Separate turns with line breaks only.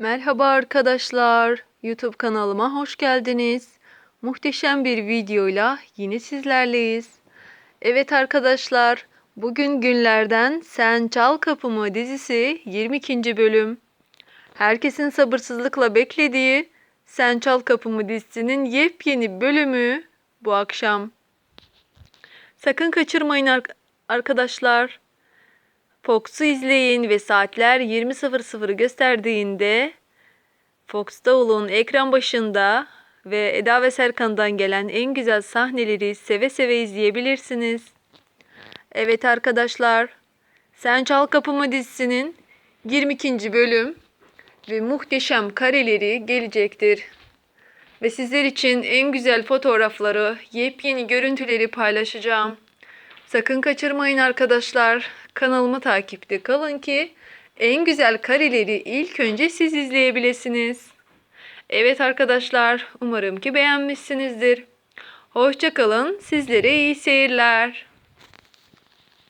Merhaba arkadaşlar. YouTube kanalıma hoş geldiniz. Muhteşem bir videoyla yine sizlerleyiz. Evet arkadaşlar, bugün günlerden Sen Çal Kapımı dizisi 22. bölüm. Herkesin sabırsızlıkla beklediği Sen Çal Kapımı dizisinin yepyeni bölümü bu akşam. Sakın kaçırmayın ar- arkadaşlar. Fox'u izleyin ve saatler 20.00 gösterdiğinde Fox'ta olun ekran başında ve Eda ve Serkan'dan gelen en güzel sahneleri seve seve izleyebilirsiniz. Evet arkadaşlar, Sen Çal Kapımı dizisinin 22. bölüm ve muhteşem kareleri gelecektir. Ve sizler için en güzel fotoğrafları, yepyeni görüntüleri paylaşacağım. Sakın kaçırmayın arkadaşlar. Kanalımı takipte kalın ki en güzel kareleri ilk önce siz izleyebilirsiniz. Evet arkadaşlar, umarım ki beğenmişsinizdir. Hoşçakalın, sizlere iyi seyirler.